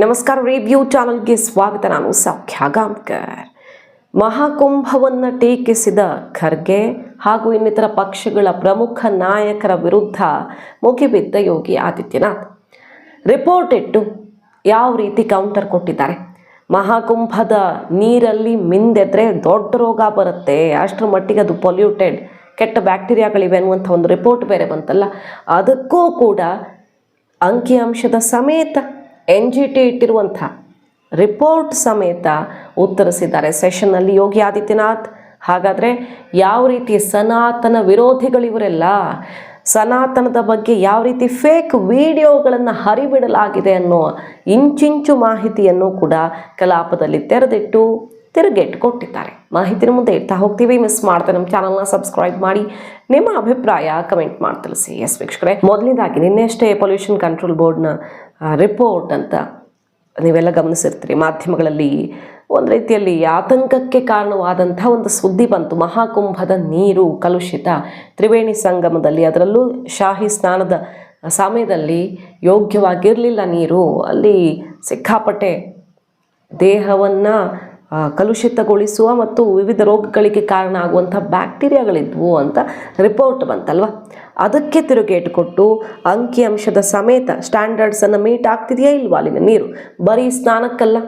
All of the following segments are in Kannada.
ನಮಸ್ಕಾರ ರಿವ್ಯೂ ಚಾನಲ್ಗೆ ಸ್ವಾಗತ. ನಾನು ಸೌಖ್ಯ ಮಹಾಕುಂಭವನ್ನು ಟೀಕಿಸಿದ ಖರ್ಗೆ ಹಾಗೂ ಇನ್ನಿತರ ಪಕ್ಷಗಳ ಪ್ರಮುಖ ನಾಯಕರ ವಿರುದ್ಧ ಮುಗಿಬಿದ್ದ ಯೋಗಿ ಆದಿತ್ಯನಾಥ್. ರಿಪೋರ್ಟ್ ಇಟ್ಟು ಯಾವ ರೀತಿ ಕೌಂಟರ್ ಕೊಟ್ಟಿದ್ದಾರೆ? ಮಹಾಕುಂಭದ ನೀರಲ್ಲಿ ಮಿಂದೆದ್ರೆ ದೊಡ್ಡ ರೋಗ ಬರುತ್ತೆ. ಅಷ್ಟರ ಮಟ್ಟಿಗೆ ಅದು ಪೊಲ್ಯೂಟೆಡ್ ಕೆಟ್ಟ ಬ್ಯಾಕ್ಟೀರಿಯಾಗಳಿವೆ ಅನ್ನುವಂಥ ಒಂದು ರಿಪೋರ್ಟ್ ಬೇರೆ ಬಂತಲ್ಲ. ಅದಕ್ಕೂ ಕೂಡ ಅಂಕಿಅಂಶದ ಸಮೇತ ಎನ್ ಜಿ ಟಿ ಇಟ್ಟಿರುವಂಥ ರಿಪೋರ್ಟ್ ಸಮೇತ ಉತ್ತರಿಸಿದ್ದಾರೆ. ಸೆಷನ್ನಲ್ಲಿ ಯೋಗಿ ಆದಿತ್ಯನಾಥ್, ಹಾಗಾದರೆ ಯಾವ ರೀತಿ ಸನಾತನ ವಿರೋಧಿಗಳಿವರೆಲ್ಲ ಸನಾತನದ ಬಗ್ಗೆ ಯಾವ ರೀತಿ ಫೇಕ್ ವಿಡಿಯೋಗಳನ್ನು ಹರಿಬಿಡಲಾಗಿದೆ ಅನ್ನೋ ಇಂಚಿಂಚು ಮಾಹಿತಿಯನ್ನು ಕೂಡ ಕಲಾಪದಲ್ಲಿ ತೆರೆದಿಟ್ಟು ತಿರುಗೇಟ್ ಕೊಟ್ಟಿದ್ದಾರೆ ಮಾಹಿತಿನ ಮುಂದೆ ಇಡ್ತಾ ಹೋಗ್ತೀವಿ. ಮಿಸ್ ಮಾಡ್ತಾ ನಮ್ಮ ಚಾನಲ್ನ ಸಬ್ಸ್ಕ್ರೈಬ್ ಮಾಡಿ. ನಿಮ್ಮ ಅಭಿಪ್ರಾಯ ಕಮೆಂಟ್ ಮಾಡಿ ತಿಳಿಸಿ. ಎಸ್ ವೀಕ್ಷಕರೇ ಮೊದಲನೇದಾಗಿ ನಿನ್ನೆಷ್ಟೇ ಪೊಲ್ಯೂಷನ್ ಕಂಟ್ರೋಲ್ ಬೋರ್ಡ್ನ ರಿಪೋರ್ಟ್ ಅಂತ ನೀವೆಲ್ಲ ಗಮನಿಸಿರ್ತೀರಿ. ಮಾಧ್ಯಮಗಳಲ್ಲಿ ಒಂದು ರೀತಿಯಲ್ಲಿ ಆತಂಕಕ್ಕೆ ಕಾರಣವಾದಂಥ ಒಂದು ಸುದ್ದಿ ಬಂತು. ಮಹಾಕುಂಭದ ನೀರು ಕಲುಷಿತ. ತ್ರಿವೇಣಿ ಸಂಗಮದಲ್ಲಿ, ಅದರಲ್ಲೂ ಶಾಹಿ ಸ್ನಾನದ ಸಮಯದಲ್ಲಿ ಯೋಗ್ಯವಾಗಿರಲಿಲ್ಲ ನೀರು. ಅಲ್ಲಿ ಸಿಕ್ಕಾಪಟ್ಟೆ ದೇಹವನ್ನು ಕಲುಷಿತಗೊಳಿಸುವ ಮತ್ತು ವಿವಿಧ ರೋಗಗಳಿಗೆ ಕಾರಣ ಆಗುವಂಥ ಬ್ಯಾಕ್ಟೀರಿಯಾಗಳಿದ್ವು ಅಂತ ರಿಪೋರ್ಟ್ ಬಂತಲ್ವ? ಅದಕ್ಕೆ ತಿರುಗೇಟು ಕೊಟ್ಟು ಅಂಕಿಅಂಶದ ಸಮೇತ ಸ್ಟ್ಯಾಂಡರ್ಡ್ಸನ್ನು ಮೀಟ್ ಆಗ್ತಿದೆಯಾ ಇಲ್ವಾ ಅಲ್ಲಿನ ನೀರು? ಬರೀ ಸ್ನಾನಕ್ಕಲ್ಲ,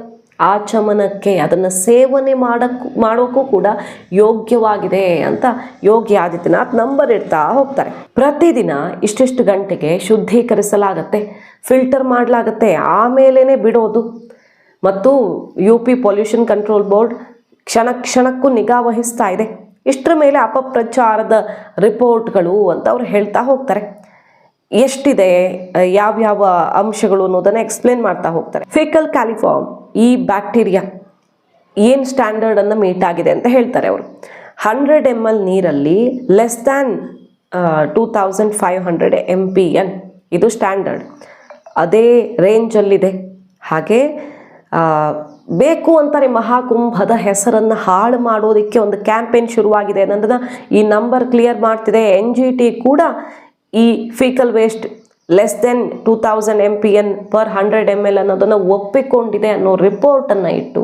ಆಚಮನಕ್ಕೆ ಅದನ್ನು ಸೇವನೆ ಮಾಡೋಕ್ಕೂ ಮಾಡೋಕ್ಕೂ ಕೂಡ ಯೋಗ್ಯವಾಗಿದೆ ಅಂತ ಯೋಗಿ ಆದಿತ್ಯನಾಥ್ ನಂಬರ್ ಇಡ್ತಾ ಹೋಗ್ತಾರೆ. ಪ್ರತಿದಿನ ಇಷ್ಟಿಷ್ಟು ಗಂಟೆಗೆ ಶುದ್ಧೀಕರಿಸಲಾಗತ್ತೆ ಫಿಲ್ಟರ್ ಮಾಡಲಾಗತ್ತೆ ಆಮೇಲೇ ಬಿಡೋದು. ಮತ್ತು U P pollution control board ಕ್ಷಣ ಕ್ಷಣಕ್ಕೂ ನಿಗಾ ವಹಿಸ್ತಾ ಇದೆ. ಇಷ್ಟರ ಮೇಲೆ ಅಪಪ್ರಚಾರದ ರಿಪೋರ್ಟ್ಗಳು ಅಂತ ಅವ್ರು ಹೇಳ್ತಾ ಹೋಗ್ತಾರೆ. ಎಷ್ಟಿದೆ ಯಾವ್ಯಾವ ಅಂಶಗಳು ಅನ್ನೋದನ್ನು ಎಕ್ಸ್ಪ್ಲೇನ್ ಮಾಡ್ತಾ ಹೋಗ್ತಾರೆ. ಫೇಕಲ್ ಕ್ಯಾಲಿಫಾರ್ಮ್ ಈ ಬ್ಯಾಕ್ಟೀರಿಯಾ ಏನು ಸ್ಟ್ಯಾಂಡರ್ಡನ್ನು ಮೀಟ್ ಆಗಿದೆ ಅಂತ ಹೇಳ್ತಾರೆ ಅವರು. ಹಂಡ್ರೆಡ್ ಎಂ ಎಲ್ ನೀರಲ್ಲಿ less than two thousand five hundred M P N ಇದು ಸ್ಟ್ಯಾಂಡರ್ಡ್ ಅದೇ ರೇಂಜಲ್ಲಿದೆ ಹಾಗೆ ಬೇಕು ಅಂತಾರೆ ಮಹಾಕುಂಭದ ಹೆಸರನ್ನು ಹಾಳು ಮಾಡೋದಕ್ಕೆ ಒಂದು ಕ್ಯಾಂಪೇನ್ ಶುರುವಾಗಿದೆ ಅನ್ನೋದನ್ನ ಈ ನಂಬರ್ ಕ್ಲಿಯರ್ ಮಾಡ್ತಿದೆ ಎನ್ ಜಿ ಟಿ ಕೂಡ ಈ faecal waste less than two thousand M P N per hundred M L ಅನ್ನೋದನ್ನು ಒಪ್ಪಿಕೊಂಡಿದೆ ಅನ್ನೋ ರಿಪೋರ್ಟನ್ನು ಇಟ್ಟು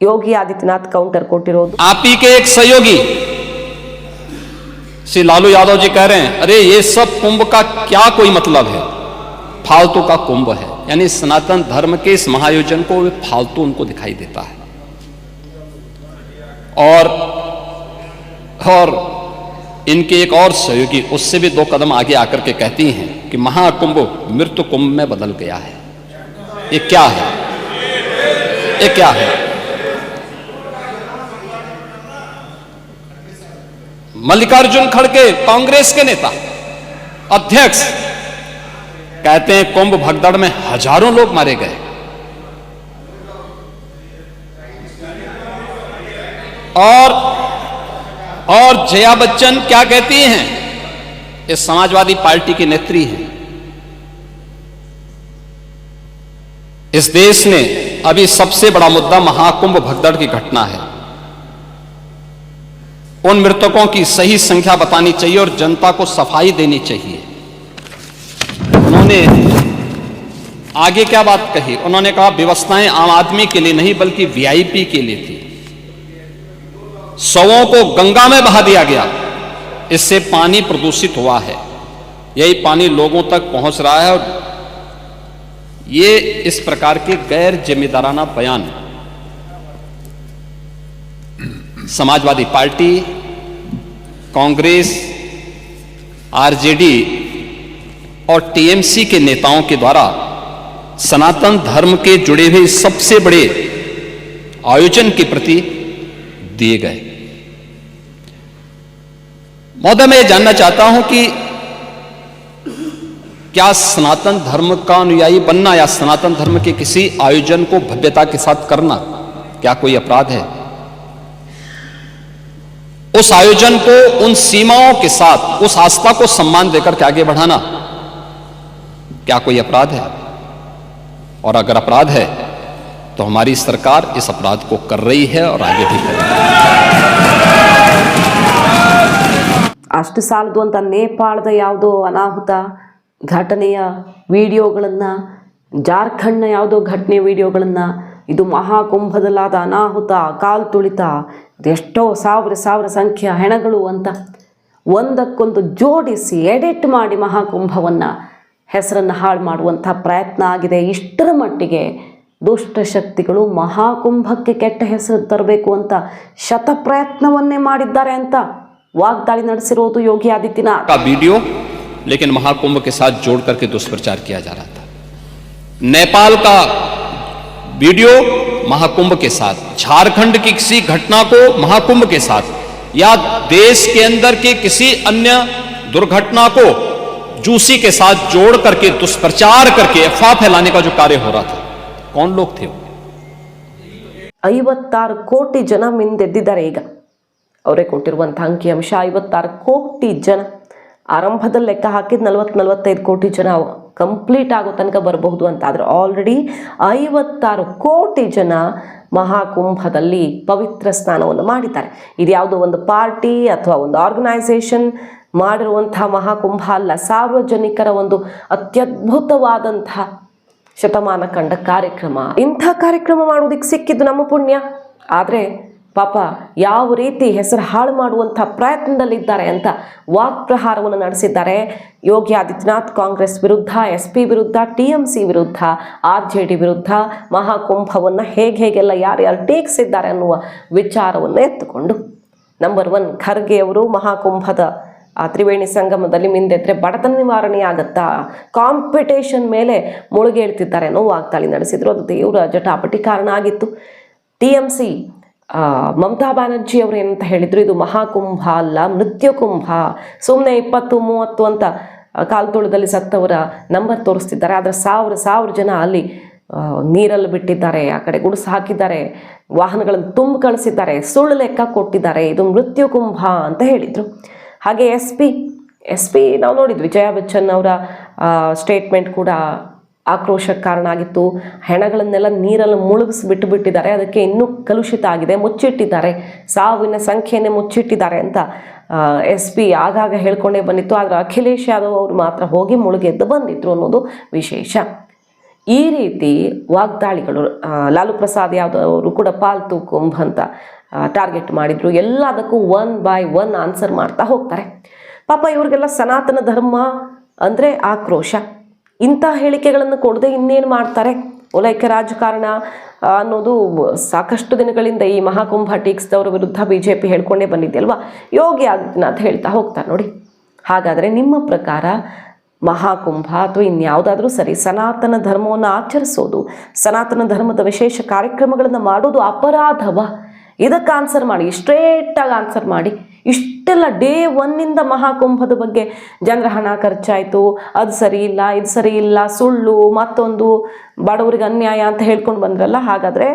ಯೋಗಿ ಆದಿತ್ಯನಾಥ್ ಕೌಂಟರ್ ಕೊಟ್ಟಿರೋದು आप ही के एक सहयोगी श्री लालू यादव जी कह रहे हैं अरे ये सब कुंभ का क्या कोई मतलब है फालतू का कुंभ है यानी सनातन धर्म के इस महायोजन को वे फालतू उनको दिखाई देता है। और और इनके एक और सहयोगी, उससे भी दो कदम आगे आकर के कहती हैं कि महाकुंभ मृत्यु कुंभ में बदल गया है। ये क्या है? ये क्या है? मल्लिकार्जुन खड़गे, कांग्रेस के नेता, अध्यक्ष कहते हैं कुंभ भगदड़ में हज़ारों लोग मारे गए। और और जया बच्चन क्या कहती हैं? ये समाजवादी पार्टी की नेत्री हैं। इस देश ने अभी सबसे बड़ा मुद्दा महाकुंभ भगदड़ की घटना है। उन मृतकों की सही संख्या बतानी चाहिए और जनता को सफ़ाई देनी चाहिए। उन्होंने आगे क्या बात कही? उन्होंने कहा, व्यवस्थाएँ आम आदमी के लिए नहीं, बल्कि वीआईपी के लिए थी। सवों को गंगा में बहा दिया गया। इससे पानी प्रदूषित हुआ है। यही पानी लोगों तक पहुँच रहा है। और ये इस प्रकार के गैर जिम्मेदाराना बयान। समाजवादी पार्टी, कांग्रेस, आरजेडी और टीएमसी के नेताओं के द्वारा सनातन धर्म के जुड़े हुए सबसे बड़े आयोजन के प्रति दिए गए। महोदय मैं जानना चाहता हूँ कि क्या सनातन धर्म का अनुयायी बनना या सनातन धर्म के किसी आयोजन को भव्यता के साथ करना क्या कोई अपराध है? उस आयोजन को, उन सीमाओं के साथ, उस आस्था को सम्मान देकर के आगे बढ़ाना। क्या कोई अपराध है और अगर अपराध है तो हमारी सरकार इस अपराध को कर रही है और आगे भी करेगी ಅಷ್ಟು ಸಾಲದು ಅಂತ ನೇಪಾಳದ ಯಾವುದೋ ಅನಾಹುತ ಘಟನೆಯ ವಿಡಿಯೋಗಳನ್ನು ಜಾರ್ಖಂಡ್ನ ಯಾವುದೋ ಘಟನೆ ವಿಡಿಯೋಗಳನ್ನು ಇದು ಮಹಾಕುಂಭದಲ್ಲಾದ ಅನಾಹುತ ಕಾಲ್ ತುಳಿತ ಎಷ್ಟೋ ಸಾವಿರ ಸಾವಿರ ಸಂಖ್ಯೆಯ ಹೆಣಗಳು ಅಂತ ಒಂದಕ್ಕೊಂದು ಜೋಡಿಸಿ ಎಡಿಟ್ ಮಾಡಿ ಮಹಾಕುಂಭವನ್ನು ಹೆಸರನ್ನು ಹಾಳು ಮಾಡುವಂಥ ಪ್ರಯತ್ನ ಆಗಿದೆ ಇಷ್ಟರ ಮಟ್ಟಿಗೆ ದುಷ್ಟ ಶಕ್ತಿಗಳು ಮಹಾಕುಂಭಕ್ಕೆ ಕೆಟ್ಟ ಹೆಸರು ತರಬೇಕು ಅಂತ ಶತ ಪ್ರಯತ್ನವನ್ನೇ ಮಾಡಿದ್ದಾರೆ ಅಂತ ವಾಗ್ದಾಳಿ ನಡೆಸಿರೋದು ಯೋಗಿ ಆದಿತ್ಯನಾಥ್ का वीडियो लेकिन महाकुंभ के साथ जोड़ करके दुष्प्रचार किया जा रहा था नेपाल का वीडियो महाकुंभ के साथ झारखंड की किसी घटना को महाकुंभ के साथ या देश के अंदर के किसी अन्य दुर्घटना को जूसी के साथ जोड़ करके दुष्प्रचार करके अफवाह फैलाने का जो कार्य हो रहा था कौन लोग थे वो ಐವತ್ತಾರು ಕೋಟಿ ಜನ ಮಿಂದೆದ್ದಿದ್ದಾರೆ ಈಗ ಅವರೇ ಕೊಟ್ಟಿರುವಂಥ ಅಂಕಿಅಂಶ ಐವತ್ತಾರು ಕೋಟಿ ಜನ ಆರಂಭದಲ್ಲಿ ಲೆಕ್ಕ ಹಾಕಿದ ನಲವತ್ತು ನಲವತ್ತೈದು ಕೋಟಿ ಜನ ಕಂಪ್ಲೀಟ್ ಆಗೋ ತನಕ ಬರಬಹುದು ಅಂತ ಆದರೆ ಆಲ್ರೆಡಿ ಐವತ್ತಾರು ಕೋಟಿ ಜನ ಮಹಾಕುಂಭದಲ್ಲಿ ಪವಿತ್ರ ಸ್ನಾನವನ್ನು ಮಾಡಿದ್ದಾರೆ ಇದು ಯಾವುದೋ ಒಂದು ಪಾರ್ಟಿ ಅಥವಾ ಒಂದು ಆರ್ಗನೈಸೇಷನ್ ಮಾಡಿರುವಂಥ ಮಹಾಕುಂಭ ಅಲ್ಲ, ಸಾರ್ವಜನಿಕರ ಒಂದು ಅತ್ಯದ್ಭುತವಾದಂತಹ ಶತಮಾನ ಕಂಡ ಕಾರ್ಯಕ್ರಮ. ಇಂಥ ಕಾರ್ಯಕ್ರಮ ಮಾಡುವುದಕ್ಕೆ ಸಿಕ್ಕಿದ್ದು ನಮ್ಮ ಪುಣ್ಯ. ಆದರೆ ಪಾಪ ಯಾವ ರೀತಿ ಹೆಸರು ಹಾಳು ಮಾಡುವಂಥ ಪ್ರಯತ್ನದಲ್ಲಿದ್ದಾರೆ ಅಂತ ವಾಕ್ ಪ್ರಹಾರವನ್ನು ನಡೆಸಿದ್ದಾರೆ. ಯೋಗಿ ಆದಿತ್ಯನಾಥ್ ಕಾಂಗ್ರೆಸ್ ವಿರುದ್ಧ, ಎಸ್ ಪಿ ವಿರುದ್ಧ, ಟಿ ಎಂ ಸಿ ವಿರುದ್ಧ, ಆರ್ ಜೆ ಡಿ ವಿರುದ್ಧ ಮಹಾಕುಂಭವನ್ನು ಹೇಗೆ ಹೇಗೆಲ್ಲ ಯಾರ್ಯಾರು ಟೀಕಿಸಿದ್ದಾರೆ ಅನ್ನುವ ವಿಚಾರವನ್ನು ಎತ್ತುಕೊಂಡು ನಂಬರ್ ಒನ್ ಖರ್ಗೆ ಅವರು ಮಹಾಕುಂಭದ ಆ ತ್ರಿವೇಣಿ ಸಂಗಮದಲ್ಲಿ ಮಿಂದೆದ್ರೆ ಬಡತನ ನಿವಾರಣೆ ಆಗತ್ತಾ ಕಾಂಪಿಟೇಷನ್ ಮೇಲೆ ಮುಳುಗೇಳ್ತಿದ್ದಾರೆ ಅನ್ನೋ ವಾಗ್ದಾಳಿ ನಡೆಸಿದ್ರು. ಅದು ತೀವ್ರ ಜಟಾಪಟಿ ಕಾರಣ ಆಗಿತ್ತು. T M C Mamata Banerjee ಅವರು ಏನಂತ ಹೇಳಿದ್ರು. ಇದು ಮಹಾಕುಂಭ ಅಲ್ಲ ಮೃತ್ಯು ಕುಂಭ. ಸುಮ್ಮನೆ ಇಪ್ಪತ್ತು, ಮೂವತ್ತು ಅಂತ ಕಾಲ್ತೋಳದಲ್ಲಿ ಸತ್ತವರ ನಂಬರ್ ತೋರಿಸ್ತಿದ್ದಾರೆ. ಆದರೆ ಸಾವಿರ ಸಾವಿರ ಜನ ಅಲ್ಲಿ ನೀರಲ್ಲಿ ಬಿಟ್ಟಿದ್ದಾರೆ. ಆ ಕಡೆ ಗುಡಿಸು ಹಾಕಿದ್ದಾರೆ. ವಾಹನಗಳನ್ನು ತುಂಬ ಕಳಿಸಿದ್ದಾರೆ. ಸುಳ್ಳು ಲೆಕ್ಕ ಕೊಟ್ಟಿದ್ದಾರೆ. ಇದು ಮೃತ್ಯು ಕುಂಭ ಅಂತ ಹೇಳಿದರು. ಹಾಗೆ ಎಸ್ ಪಿ ಎಸ್ ಪಿ ನಾವು ನೋಡಿದ್ವಿ. ವಿಜಯ ಬಚ್ಚನ್ ಅವರ ಸ್ಟೇಟ್ಮೆಂಟ್ ಕೂಡ ಆಕ್ರೋಶಕ್ಕೆ ಕಾರಣ ಆಗಿತ್ತು. ಹೆಣಗಳನ್ನೆಲ್ಲ ನೀರಲ್ಲಿ ಮುಳುಗಿಸಿ ಬಿಟ್ಟು ಬಿಟ್ಟಿದ್ದಾರೆ. ಅದಕ್ಕೆ ಇನ್ನೂ ಕಲುಷಿತ ಆಗಿದೆ. ಮುಚ್ಚಿಟ್ಟಿದ್ದಾರೆ. ಸಾವಿನ ಸಂಖ್ಯೆಯನ್ನೇ ಮುಚ್ಚಿಟ್ಟಿದ್ದಾರೆ ಅಂತ ಎಸ್ ಪಿ ಆಗಾಗ ಹೇಳ್ಕೊಂಡೇ ಬಂದಿತ್ತು. ಆದರೆ ಅಖಿಲೇಶ್ ಯಾದವ್ ಅವರು ಮಾತ್ರ ಹೋಗಿ ಮುಳುಗೆದ್ದು ಬಂದಿದ್ರು ಅನ್ನೋದು ವಿಶೇಷ. ಈ ರೀತಿ ವಾಗ್ದಾಳಿಗಳು ಲಾಲು ಪ್ರಸಾದ್ ಯಾದವ್ ಅವರು ಕೂಡ ಪಾಲ್ತು ಕುಂಭ ಅಂತ ಟಾರ್ಗೆಟ್ ಮಾಡಿದ್ರು. ಎಲ್ಲದಕ್ಕೂ ಒನ್ ಬೈ ಒನ್ ಆನ್ಸರ್ ಮಾಡ್ತಾ ಹೋಗ್ತಾರೆ. ಪಾಪ ಇವ್ರಿಗೆಲ್ಲ ಸನಾತನ ಧರ್ಮ ಅಂದರೆ ಆಕ್ರೋಶ. ಇಂಥ ಹೇಳಿಕೆಗಳನ್ನು ಕೊಡದೆ ಇನ್ನೇನು ಮಾಡ್ತಾರೆ? ಓಲೈಕೆ ರಾಜಕಾರಣ ಅನ್ನೋದು ಸಾಕಷ್ಟು ದಿನಗಳಿಂದ ಈ ಮಹಾಕುಂಭ ಟೀಕ್ಸ್ದವರ ವಿರುದ್ಧ ಬಿ ಜೆ ಪಿ ಹೇಳ್ಕೊಂಡೇ ಬಂದಿದೆಯಲ್ವಾ? ಯೋಗಿ ಆದಿತ್ಯನಾಥ್ ಹೇಳ್ತಾ ಹೋಗ್ತಾರೆ ನೋಡಿ. ಹಾಗಾದರೆ ನಿಮ್ಮ ಪ್ರಕಾರ ಮಹಾಕುಂಭ ಅಥವಾ ಇನ್ಯಾವುದಾದ್ರೂ ಸರಿ ಸನಾತನ ಧರ್ಮವನ್ನು ಆಚರಿಸೋದು, ಸನಾತನ ಧರ್ಮದ ವಿಶೇಷ ಕಾರ್ಯಕ್ರಮಗಳನ್ನು ಮಾಡೋದು ಅಪರಾಧವ? ಇದಕ್ಕೆ ಆನ್ಸರ್ ಮಾಡಿ ಸ್ಟ್ರೇಟಾಗಿ ಆನ್ಸರ್ ಮಾಡಿ. ಇಷ್ಟೆಲ್ಲ ಡೇ ಒನ್ನಿಂದ ಮಹಾಕುಂಭದ ಬಗ್ಗೆ ಜನರ ಹಣ ಖರ್ಚಾಯಿತು, ಅದು ಸರಿ ಇಲ್ಲ, ಇದು ಸರಿ ಇಲ್ಲ, ಸುಳ್ಳು, ಮತ್ತೊಂದು, ಬಡವರಿಗೆ ಅನ್ಯಾಯ ಅಂತ ಹೇಳ್ಕೊಂಡು ಬಂದ್ರಲ್ಲ, ಹಾಗಾದರೆ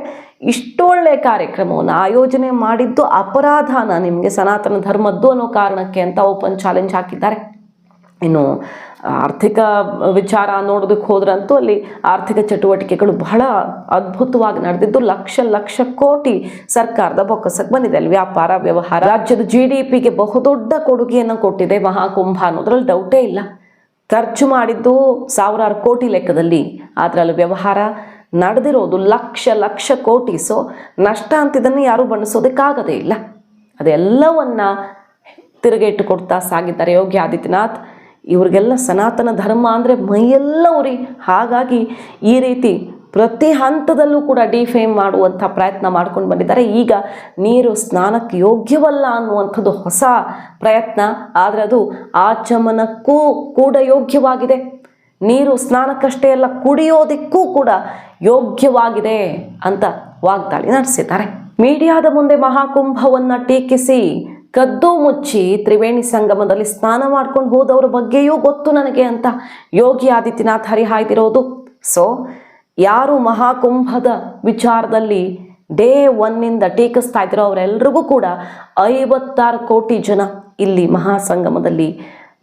ಇಷ್ಟೊಳ್ಳೆ ಕಾರ್ಯಕ್ರಮವನ್ನು ಆಯೋಜನೆ ಮಾಡಿದ್ದು ಅಪರಾಧನ ನಿಮಗೆ ಸನಾತನ ಧರ್ಮದ್ದು ಅನ್ನೋ ಕಾರಣಕ್ಕೆ ಅಂತ ಓಪನ್ ಚಾಲೆಂಜ್ ಹಾಕಿದ್ದಾರೆ. ಇನ್ನು ಆರ್ಥಿಕ ವಿಚಾರ ನೋಡೋದಕ್ಕೆ ಹೋದ್ರಂತೂ ಅಲ್ಲಿ ಆರ್ಥಿಕ ಚಟುವಟಿಕೆಗಳು ಬಹಳ ಅದ್ಭುತವಾಗಿ ನಡೆದಿದ್ದು ಲಕ್ಷ ಲಕ್ಷ ಕೋಟಿ ಸರ್ಕಾರದ ಬೊಕ್ಕಸಕ್ಕೆ ಬಂದಿದೆ. ಅಲ್ಲಿ ವ್ಯಾಪಾರ, ವ್ಯವಹಾರ, ರಾಜ್ಯದ ಜಿ ಡಿ ಪಿಗೆ ಬಹುದೊಡ್ಡ ಕೊಡುಗೆಯನ್ನು ಕೊಟ್ಟಿದೆ ಮಹಾಕುಂಭ ಅನ್ನೋದ್ರಲ್ಲಿ ಡೌಟೇ ಇಲ್ಲ. ಖರ್ಚು ಮಾಡಿದ್ದು ಸಾವಿರಾರು ಕೋಟಿ ಲೆಕ್ಕದಲ್ಲಿ. ಅದರಲ್ಲಿ ವ್ಯವಹಾರ ನಡೆದಿರೋದು ಲಕ್ಷ ಲಕ್ಷ ಕೋಟಿ. ಸೊ ನಷ್ಟ ಅಂತಿದ್ದನ್ನು ಯಾರೂ ಬಣ್ಣಿಸೋದಕ್ಕಾಗದೇ ಇಲ್ಲ. ಅದೆಲ್ಲವನ್ನು ತಿರುಗೇಟು ಕೊಡ್ತಾ ಸಾಗಿದ್ದಾರೆ ಯೋಗಿ ಆದಿತ್ಯನಾಥ್. ಇವ್ರಿಗೆಲ್ಲ ಸನಾತನ ಧರ್ಮ ಅಂದರೆ ಮೈಯೆಲ್ಲ ಉರಿ. ಹಾಗಾಗಿ ಈ ರೀತಿ ಪ್ರತಿ ಹಂತದಲ್ಲೂ ಕೂಡ ಡಿಫೇಮ್ ಮಾಡುವಂಥ ಪ್ರಯತ್ನ ಮಾಡ್ಕೊಂಡು ಬಂದಿದ್ದಾರೆ. ಈಗ ನೀರು ಸ್ನಾನಕ್ಕೆ ಯೋಗ್ಯವಲ್ಲ ಅನ್ನುವಂಥದ್ದು ಹೊಸ ಪ್ರಯತ್ನ, ಆದರೆ ಅದು ಆಚಮನಕ್ಕೂ ಕೂಡ ಯೋಗ್ಯವಾಗಿದೆ. ನೀರು ಸ್ನಾನಕ್ಕಷ್ಟೇ ಅಲ್ಲ, ಕುಡಿಯೋದಕ್ಕೂ ಕೂಡ ಯೋಗ್ಯವಾಗಿದೆ ಅಂತ ವಾಗ್ದಾಳಿ ನಡೆಸಿದ್ದಾರೆ. ಮೀಡಿಯಾದ ಮುಂದೆ ಮಹಾಕುಂಭವನ್ನು ಟೀಕಿಸಿ. ಕದ್ದು ಮುಚ್ಚಿ ತ್ರಿವೇಣಿ ಸಂಗಮದಲ್ಲಿ ಸ್ನಾನ ಮಾಡ್ಕೊಂಡು ಹೋದವ್ರ ಬಗ್ಗೆಯೂ ಗೊತ್ತು ನನಗೆ ಅಂತ ಯೋಗಿ ಆದಿತ್ಯನಾಥ್ ಹರಿಹಾಯ್ದಿರೋದು. ಸೊ ಯಾರು ಮಹಾಕುಂಭದ ವಿಚಾರದಲ್ಲಿ ಡೇ ಒನ್ನಿಂದ ಟೀಕಿಸ್ತಾ ಇದ್ರೋ ಅವರೆಲ್ರಿಗೂ ಕೂಡ ಐವತ್ತಾರು ಕೋಟಿ ಜನ ಇಲ್ಲಿ ಮಹಾಸಂಗಮದಲ್ಲಿ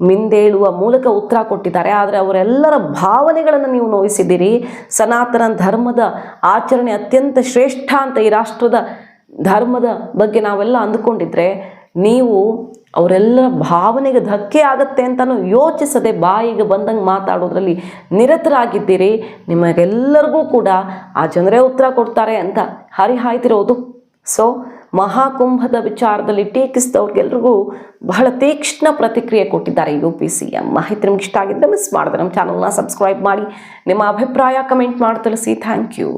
ಮಿಂದೇಳುವ ಮೂಲಕ ಉತ್ತರ ಕೊಟ್ಟಿದ್ದಾರೆ. ಆದರೆ ಅವರೆಲ್ಲರ ಭಾವನೆಗಳನ್ನು ನೀವು ನೋಯಿಸಿದ್ದೀರಿ. ಸನಾತನ ಧರ್ಮದ ಆಚರಣೆ ಅತ್ಯಂತ ಶ್ರೇಷ್ಠ ಅಂತ ಈ ರಾಷ್ಟ್ರದ ಧರ್ಮದ ಬಗ್ಗೆ ನಾವೆಲ್ಲ ಅಂದುಕೊಂಡಿದ್ರೆ ನೀವು ಅವರೆಲ್ಲರ ಭಾವನೆಗೆ ಧಕ್ಕೆ ಆಗುತ್ತೆ ಅಂತಲೂ ಯೋಚಿಸದೆ ಬಾಯಿಗೆ ಬಂದಂಗೆ ಮಾತಾಡೋದ್ರಲ್ಲಿ ನಿರತರಾಗಿದ್ದೀರಿ. ನಿಮಗೆಲ್ಲರಿಗೂ ಕೂಡ ಆ ಜನರೇ ಉತ್ತರ ಕೊಡ್ತಾರೆ ಅಂತ ಹರಿಹಾಯ್ತಿರೋದು ಸೊ ಮಹಾಕುಂಭದ ವಿಚಾರದಲ್ಲಿ ಟೀಕಿಸಿದವ್ರಿಗೆಲ್ರಿಗೂ ಬಹಳ ತೀಕ್ಷ್ಣ ಪ್ರತಿಕ್ರಿಯೆ ಕೊಟ್ಟಿದ್ದಾರೆ ಯು ಪಿ ಸಿ ಎಂ. ಮಾಹಿತಿ ನಿಮ್ಗೆ ಇಷ್ಟ ಆಗಿದ್ದರೆ ಮಿಸ್ ಮಾಡಿದ್ರೆ ನಮ್ಮ ಚಾನಲ್ನ ಸಬ್ಸ್ಕ್ರೈಬ್ ಮಾಡಿ. ನಿಮ್ಮ ಅಭಿಪ್ರಾಯ ಕಮೆಂಟ್ ಮಾಡಿ ತಿಳಿಸಿ. Thank you